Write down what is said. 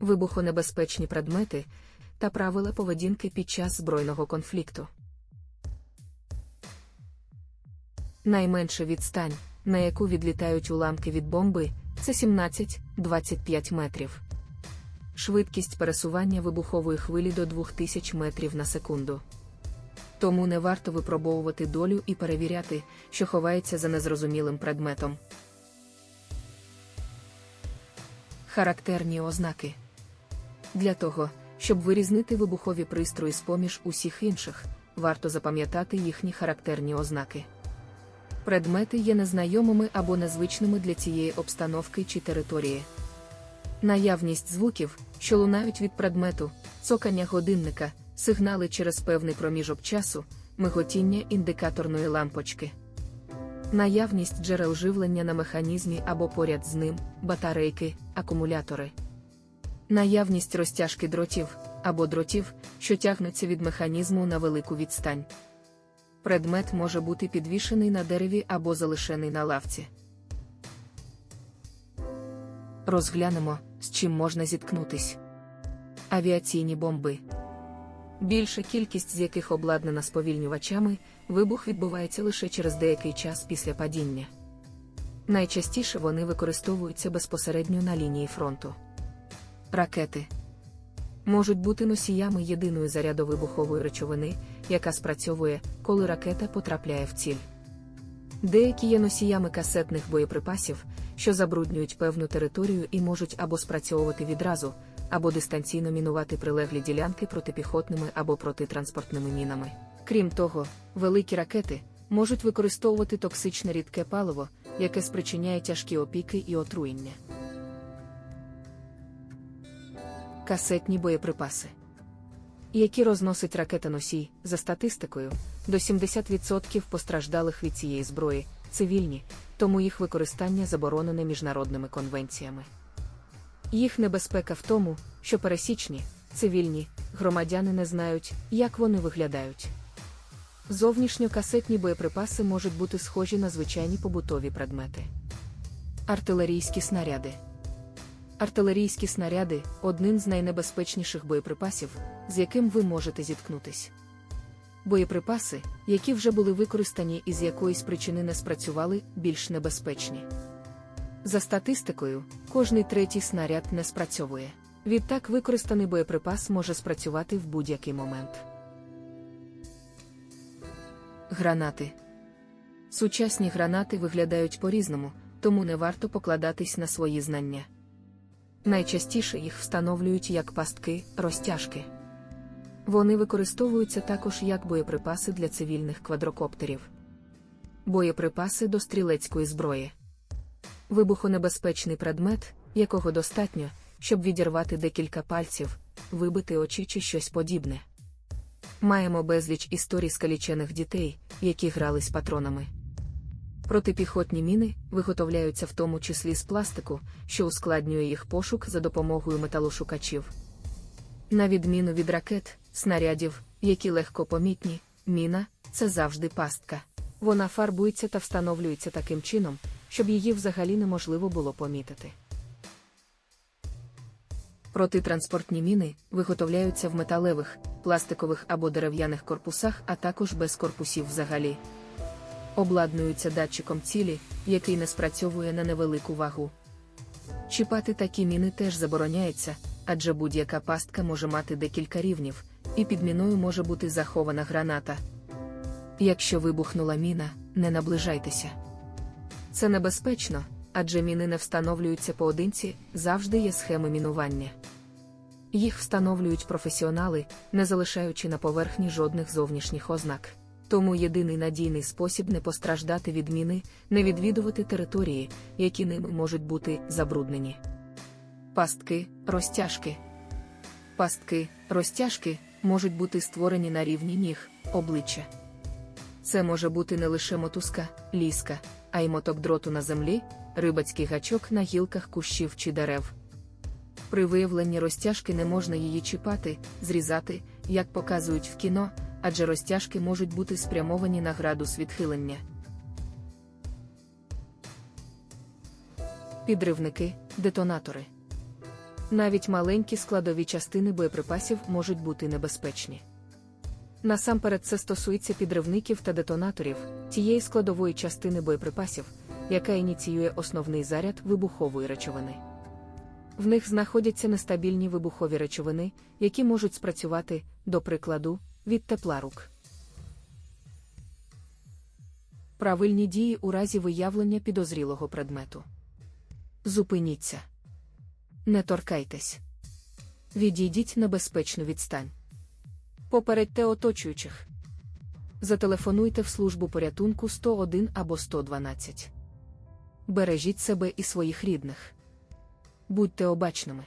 вибухонебезпечні предмети та правила поведінки під час збройного конфлікту. Найменша відстань, на яку відлітають уламки від бомби, це 17-25 метрів. Швидкість пересування вибухової хвилі до 2000 метрів на секунду. Тому не варто випробовувати долю і перевіряти, що ховається за незрозумілим предметом. Характерні ознаки для того, щоб вирізнити вибухові пристрої з поміж усіх інших, варто запам'ятати їхні характерні ознаки. Предмети є незнайомими або незвичними для цієї обстановки чи території. Наявність звуків, що лунають від предмету, цокання годинника, сигнали через певний проміжок часу, миготіння індикаторної лампочки. Наявність джерел живлення на механізмі або поряд з ним, батарейки, акумулятори. Наявність розтяжки дротів або дротів, що тягнуться від механізму на велику відстань. Предмет може бути підвішений на дереві або залишений на лавці. Розглянемо, з чим можна зіткнутись. Авіаційні бомби. Більша кількість з яких обладнана сповільнювачами, вибух відбувається лише через деякий час після падіння. Найчастіше вони використовуються безпосередньо на лінії фронту. Ракети можуть бути носіями єдиної зарядовибухової речовини, яка спрацьовує, коли ракета потрапляє в ціль. Деякі є носіями касетних боєприпасів, що забруднюють певну територію і можуть або спрацьовувати відразу, або дистанційно мінувати прилеглі ділянки протипіхотними або протитранспортними мінами. Крім того, великі ракети можуть використовувати токсичне рідке паливо, яке спричиняє тяжкі опіки і отруєння. Касетні боєприпаси, які розносить ракетоносій, за статистикою, до 70% постраждалих від цієї зброї цивільні, тому їх використання заборонене міжнародними конвенціями. Їх небезпека в тому, що пересічні, цивільні, громадяни не знають, як вони виглядають. Зовнішньокасетні боєприпаси можуть бути схожі на звичайні побутові предмети. Артилерійські снаряди. Артилерійські снаряди один з найнебезпечніших боєприпасів, з яким ви можете зіткнутись. Боєприпаси, які вже були використані і з якоїсь причини не спрацювали, більш небезпечні. За статистикою, кожний третій снаряд не спрацьовує. Відтак використаний боєприпас може спрацювати в будь-який момент. Гранати. Сучасні гранати виглядають по-різному, тому не варто покладатись на свої знання. Найчастіше їх встановлюють як пастки, розтяжки. Вони використовуються також як боєприпаси для цивільних квадрокоптерів. Боєприпаси до стрілецької зброї. Вибухонебезпечний предмет, якого достатньо, щоб відірвати декілька пальців, вибити очі чи щось подібне. Маємо безліч історій скалічених дітей, які грались патронами. Протипіхотні міни виготовляються в тому числі з пластику, що ускладнює їх пошук за допомогою металошукачів. На відміну від ракет, снарядів, які легко помітні, міна це завжди пастка. Вона фарбується та встановлюється таким чином, щоб її взагалі неможливо було помітити. Протитранспортні міни виготовляються в металевих, пластикових або дерев'яних корпусах, а також без корпусів взагалі. Обладнуються датчиком цілі, який не спрацьовує на невелику вагу. Чіпати такі міни теж забороняється, адже будь-яка пастка може мати декілька рівнів, і під міною може бути захована граната. Якщо вибухнула міна, не наближайтеся. Це небезпечно, адже міни не встановлюються поодинці, завжди є схеми мінування. Їх встановлюють професіонали, не залишаючи на поверхні жодних зовнішніх ознак. Тому єдиний надійний спосіб не постраждати від міни, не відвідувати території, які ними можуть бути забруднені. Пастки, розтяжки. Пастки, розтяжки можуть бути створені на рівні ніг, обличчя. Це може бути не лише мотузка, ліска, а й моток дроту на землі, рибацький гачок на гілках кущів чи дерев. При виявленні розтяжки не можна її чіпати, зрізати, як показують в кіно, адже розтяжки можуть бути спрямовані на градус відхилення. Підривники, детонатори. Навіть маленькі складові частини боєприпасів можуть бути небезпечні. Насамперед це стосується підривників та детонаторів, тієї складової частини боєприпасів, яка ініціює основний заряд вибухової речовини. В них знаходяться нестабільні вибухові речовини, які можуть спрацювати, до прикладу, від тепла рук. Правильні дії у разі виявлення підозрілого предмету. Зупиніться. Не торкайтесь. Відійдіть на безпечну відстань. Попередьте оточуючих. Зателефонуйте в службу порятунку 101 або 112. Бережіть себе і своїх рідних. Будьте обачними.